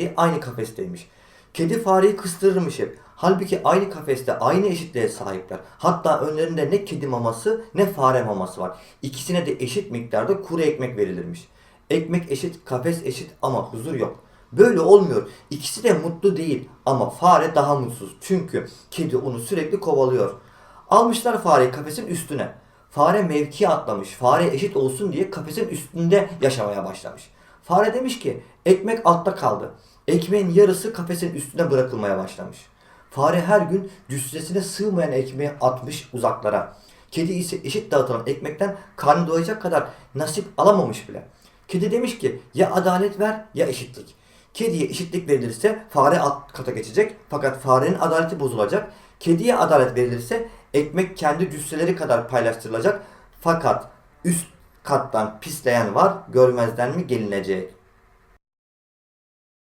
kedi aynı kafesteymiş. Kedi fareyi kıstırırmış hep. Halbuki aynı kafeste aynı eşitliğe sahipler. Hatta önlerinde ne kedi maması ne fare maması var. İkisine de eşit miktarda kuru ekmek verilirmiş. Ekmek eşit, kafes eşit ama huzur yok. Böyle olmuyor. İkisi de mutlu değil ama fare daha mutsuz. Çünkü kedi onu sürekli kovalıyor. Almışlar fareyi kafesin üstüne. Fare mevkiye atlamış. Fare eşit olsun diye kafesin üstünde yaşamaya başlamış. Fare demiş ki ekmek altta kaldı. Ekmeğin yarısı kafesin üstüne bırakılmaya başlamış. Fare her gün cüssesine sığmayan ekmeği atmış uzaklara. Kedi ise eşit dağıtılan ekmekten karnı doyacak kadar nasip alamamış bile. Kedi demiş ki ya adalet ver ya eşitlik. Kediye eşitlik verilirse fare alt kata geçecek fakat farenin adaleti bozulacak. Kediye adalet verilirse ekmek kendi cüsseleri kadar paylaştırılacak fakat üst kattan pisleyen var görmezden mi gelinecek.